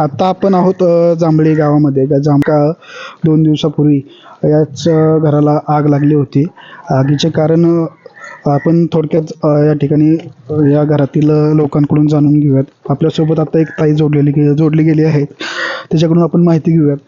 आता आपण आहोत जांभळी गावामध्ये. ग- जामका दोन दिवसापूर्वी याच घराला आग लागली होती. आगीचे कारण आपण थोडक्यात या ठिकाणी या घरातील लोकांकडून जाणून घेऊयात. आपल्यासोबत आता एक ताई जोडलेली गे- जोडली गेली आहेत. त्याच्याकडून आपण माहिती घेऊयात.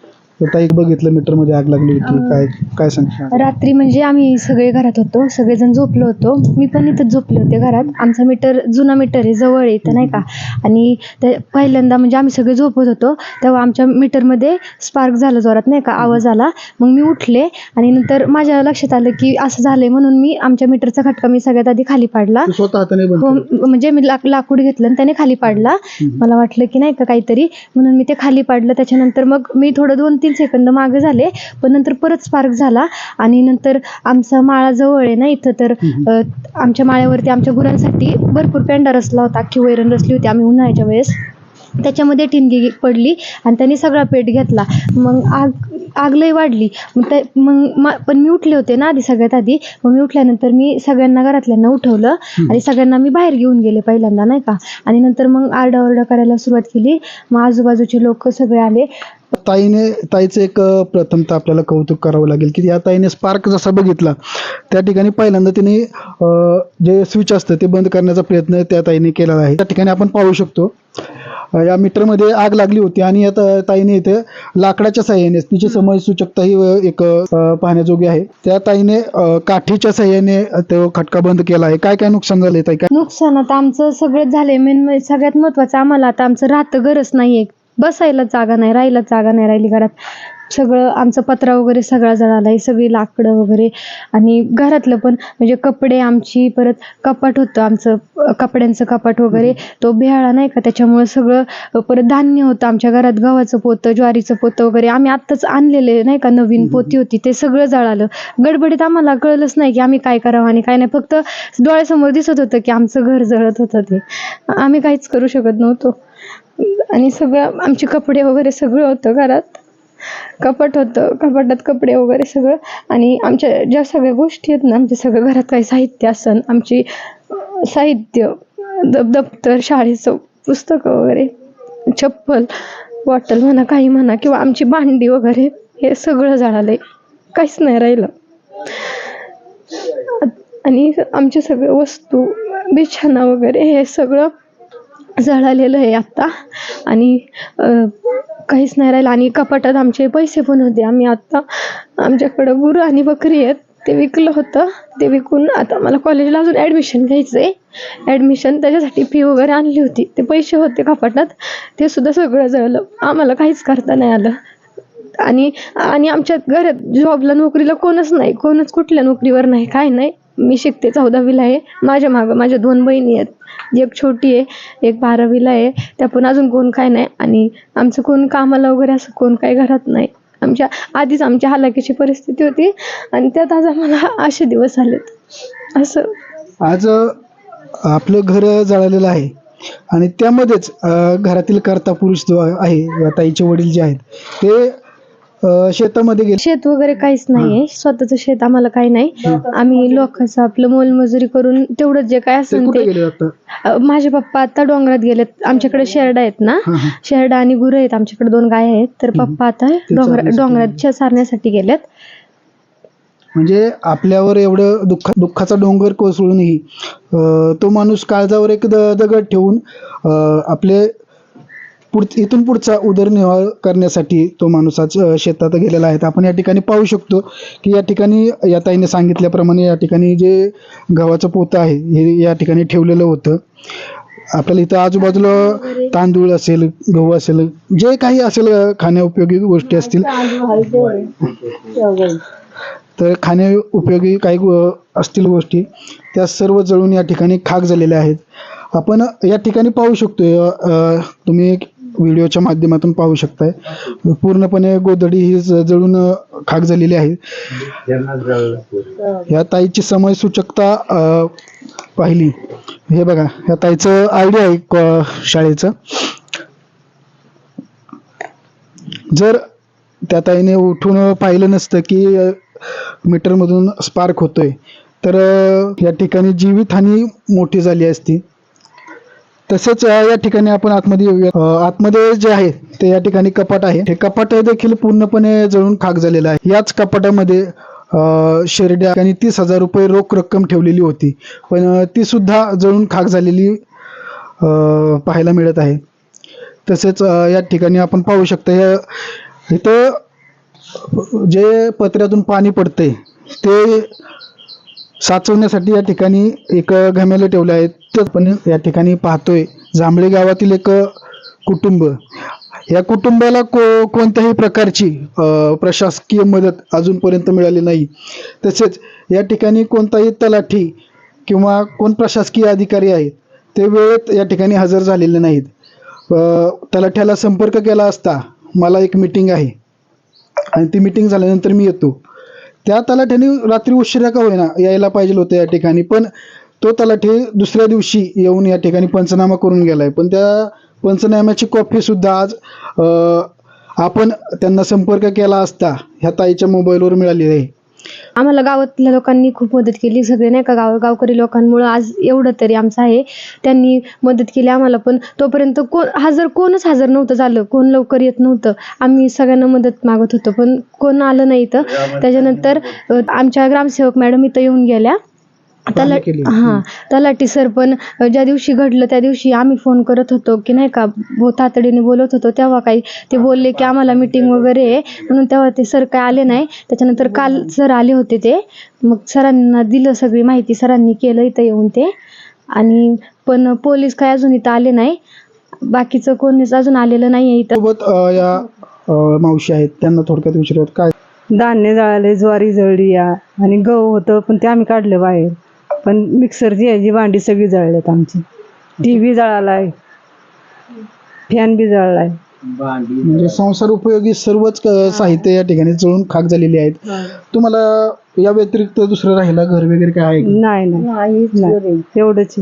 तर ताई बघितलं मीटरमध्ये आग लागली होती. काय काय सांगशील रात्री म्हणजे आम्ही सगळे घरात होतो. सगळेजण झोपलो होतो. मी पण इथंच झोपले होते घरात. आमचा मीटर जुना मीटर आहे जवळ आहे इथं नाही का? आणि ते पहिल्यांदा म्हणजे आम्ही सगळे झोपत होतो. तेव्हा आमच्या मीटरमध्ये स्पार्क झालं जोरात नाही का? आवाज आला. मग मी उठले आणि नंतर माझ्या लक्षात आलं की असं झालंय म्हणून मी आमच्या मीटरचा खटका मी सगळ्यात आधी खाली पाडला. तू स्वतः हाताने बंद हो केलं. म्हणजे मी लाक लाकूड घेतलं आणि त्याने खाली पाडला. मला वाटलं की नाही का काहीतरी. म्हणून मी ते खाली पाडलं. त्याच्यानंतर मग मी थोडं दोन तीन सेकंद मागे झाले पण नंतर परत स्पार्क झाला आणि नंतर आमचा माळा जवळ आहे ना इथं तर आमच्या माळ्यावरती आमच्या गुरांसाठी भरपूर पेंडा रचला होता अख्खी वैरण रचली होती आम्ही उन्हाळ्याच्या वेळेस. त्याच्यामध्ये ठिणगी पडली आणि त्यांनी सगळा पेट घेतला. मग आग आग लई वाढली. मग त्या मग मा- पण मी उठले होते ना आधी सगळ्यात आधी. मग मी उठल्यानंतर मी सगळ्यांना घरातल्यांना उठवलं आणि सगळ्यांना मी बाहेर घेऊन गेले पहिल्यांदा नाही का? आणि नंतर मग आरडाओरडा करायला सुरुवात केली. मग आजूबाजूचे लोक सगळे आले. ताईने ताईचं एक अ, प्रथमतः आपल्याला कौतुक करावं लागेल की या ताईने स्पार्क जसा बघितला त्या ठिकाणी पहिल्यांदा तिने अ, जे स्विच असतं ते बंद करण्याचा प्रयत्न त्या ताईने केलेला आहे. त्या ठिकाणी आपण पाहू शकतो या मीटरमध्ये आग लागली होती आणि या ताईने इथे लाकडाच्या साह्याने तिची समय सूचकता ही एक पाहण्याजोगी आहे. त्या ताईने काठीच्या साह्याने तो खटका बंद केला आहे. काय काय नुकसान झाले ताई? काय नुकसान आता आमचं सगळंच झालंय. मेन म्हणजे सगळ्यात महत्वाचं आम्हाला आता आमचं राहतं घरच नाहीये. बसायला जागा नाही राहायला जागा नाही राहिली घरात. सगळं आमचं पत्रा वगैरे सगळा जळालाय सगळी लाकडं वगैरे. आणि घरातलं पण म्हणजे कपडे आमची परत कपाट होतं आमचं कपड्यांचं कपाट वगैरे. तो बिहाळा नाही का त्याच्यामुळे सगळं परत धान्य होतं आमच्या घरात गव्हाचं पोतं ज्वारीचं पोतं वगैरे. आम्ही आत्ताच आणलेले नाही का नवीन पोती होती ते सगळं जळालं. गडबडीत आम्हाला कळलंच नाही की आम्ही काय करावं आणि काय नाही. फक्त डोळ्यासमोर दिसत होतं की आमचं घर जळत होतं ते. आम्ही काहीच करू शकत नव्हतो. आणि सगळं आमचे कपडे वगैरे सगळं होतं घरात. कपाट होतं कपाटात कपडे वगैरे सगळं. आणि आमच्या ज्या सगळ्या गोष्टी आहेत ना आमच्या सगळं घरात काही साहित्य असन आमची साहित्य दब दप्तर शाळेचं पुस्तकं वगैरे चप्पल बॉटल म्हणा काही म्हणा किंवा आमची भांडी वगैरे हे सगळं जळालंय. काहीच नाही राहिलं. आणि आमच्या सगळ्या वस्तू बिछाना वगैरे हे सगळं जळालेलं आहे आत्ता. आणि काहीच नाही राहिलं. आणि कपाटात आमचे पैसे पण होते. आम्ही आत्ता आमच्याकडं गुरु आणि बकरी आहेत. ते विकलं होतं. ते विकून आता मला कॉलेजला अजून ॲडमिशन घ्यायचं आहे ॲडमिशन त्याच्यासाठी फी वगैरे आणली होती. ते पैसे होते कपाटात. ते सुद्धा सगळं जळलं. आम्हाला काहीच करता नाही आलं. आणि आणि आमच्या घरात जॉबला नोकरीला कोणच नाही. कोणच कुठल्या नोकरीवर नाही. काय नाही. मी शिकते चौदावीला आहे. माझ्या मागं माझ्या दोन बहिणी आहेत. एक छोटी आहे एक बारावीला आहे त्या पण अजून कोण काय नाही आणि आमचं कोण कामाला वगैरे असं कोण काय घरात नाही. आमच्या आधीच आमच्या हालाकीची परिस्थिती होती आणि त्यात आज आम्हाला असे दिवस आलेत. असं. आज आपलं घर जळालेलं आहे आणि त्यामध्येच घरातील कर्ता पुरुष जो आहे ताईचे वडील जे आहेत ते अ, शेतामध्ये गेले. शेत वगैरे काहीच नाहीये. स्वतःचं शेत आम्हाला काही नाही. आम्ही लोकांचं आपलं मोलमजुरी करून तेवढंच जे काय ते असेल कुठे ते गेले आता? अ, माझे पप्पा आता डोंगरात गेलेत. आमच्याकडे शेरडा आहेत ना? हा, हा. शेरडा आणि गुरं आहेत. आमच्याकडे दोन गाय आहेत. तर पप्पा आता डोंगर चारण्यासाठी डोंगराच्या सारण्यासाठी गेलेत. म्हणजे आपल्यावर एवढं दुःख दुःखाचा डोंगर कोसळूनही अ, तो माणूस काळजावर एक द दगड ठेवून अ, आपले पुढ इथून पुढचा उदरनिर्वाह करण्यासाठी तो माणूस आज शेतात गेलेला आहे. आपण या ठिकाणी पाहू शकतो की या ठिकाणी या ताईने सांगितल्याप्रमाणे या ठिकाणी जे गव्हाचं पोतं आहे हे या ठिकाणी ठेवलेलं होतं. आपल्याला इथं आजूबाजूला तांदूळ असेल गहू असेल जे काही असेल खाण्याउपयोगी गोष्टी असतील. तर खाण्या उपयोगी काही असतील गोष्टी त्या सर्व जळून या ठिकाणी खाक झालेल्या आहेत. आपण या ठिकाणी पाहू शकतो तुम्ही व्हिडिओच्या माध्यमातून पाहू शकताय. पूर्णपणे गोधडी ही ज- जळून अ, खाक झालेली आहे. या ताईची समय सूचकता अ, पाहिली. हे बघा या ताईचं आयडिया आहे क- शाळेचं. जर त्या ताईने उठून पाहिलं नसतं की अ, मीटरमधून स्पार्क होतोय तर अ, या ठिकाणी जीवितहानी मोठी झाली असती. तसेच या ठिकाणी आपण आतमध्ये येऊया. आतमध्ये जे आहे ते या ठिकाणी कपाट आहे. हे कपाट देखील पूर्णपणे जळून खाक झालेलं आहे. याच कपाटामध्ये शेरड्या आणि तीस हजार रुपये रोख रक्कम ठेवलेली होती. पण ती सुद्धा जळून खाक झालेली पाहायला मिळत आहे. तसेच या ठिकाणी आपण पाहू शकता या इथं जे पत्र्यातून पाणी पडतंय ते साचवण्यासाठी या ठिकाणी एक घमेलं ठेवले आहेत आपण या ठिकाणी पाहतोय. जांभळे गावातील एक कुटुंब. या कुटुंबाला को कोणत्याही प्रकारची प्रशासकीय मदत अजूनपर्यंत मिळाली नाही. तसेच या ठिकाणी कोणताही तलाठी किंवा कोण प्रशासकीय अधिकारी आहेत ते वेळेत या ठिकाणी हजर झालेले नाहीत. तलाठ्याला संपर्क केला असता मला एक मीटिंग आहे. आणि ती मीटिंग झाल्यानंतर मी येतो. त्या तलाठ्याने रात्री उशिरा का होईना यायला पाहिजे होतं या ठिकाणी. पण तो तलाठी दुसऱ्या दिवशी येऊन या ठिकाणी पंचनामा करून गेलाय. पण त्या पंचनाम्याची कॉपी सुद्धा आज आपण त्यांना संपर्क केला असता ह्या ताईच्या मोबाईलवर मिळाली आहे. आम्हाला गावातल्या लोकांनी खूप मदत केली. सगळे नाही का गाव गावकरी लोकांमुळं आज एवढं तरी आमचं आहे. त्यांनी मदत केली आम्हाला पण तोपर्यंत कोण हजर कोणच हजर नव्हतं झालं. कोण लवकर येत नव्हतं. आम्ही सगळ्यांना मदत मागत होतो पण कोण आलं नाही इथं. त्याच्यानंतर आमच्या ग्रामसेवक मॅडम इथं येऊन गेल्या. तला. हां तलाठी सर पण ज्या दिवशी घडलं त्या दिवशी आम्ही फोन करत होतो की नाही का तातडीने बोलत होतो तेव्हा काही ते बोलले की आम्हाला मीटिंग वगैरे आहे. म्हणून तेव्हा ते सर काय आले नाही. त्याच्यानंतर काल सर आले होते ते. मग सरांना दिलं सगळी माहिती सरांनी केलं इथं येऊन ते. आणि पण पोलीस काय अजून इथं आले नाही. बाकीचं कोणीच अजून आलेलं नाही आहे इथं. सोबत अं, या अं, मावशी आहेत त्यांना थोडक्यात विचारत काय? धान्य जळाले ज्वारी जळली या. आणि गहू होतं पण ते आम्ही काढलं बाहेर. पण मिक्सरची याची भांडी सगळी जळल्यात आमची. टी व्ही जळालाय. फॅन बी जळलाय. म्हणजे संसार उपयोगी सर्वच अं, साहित्य या ठिकाणी जळून खाक झालेली आहेत. तुम्हाला या व्यतिरिक्त दुसरं राहिला घर वगैरे काय आहे का? नाही नाही. नाही. एवढंच आहे.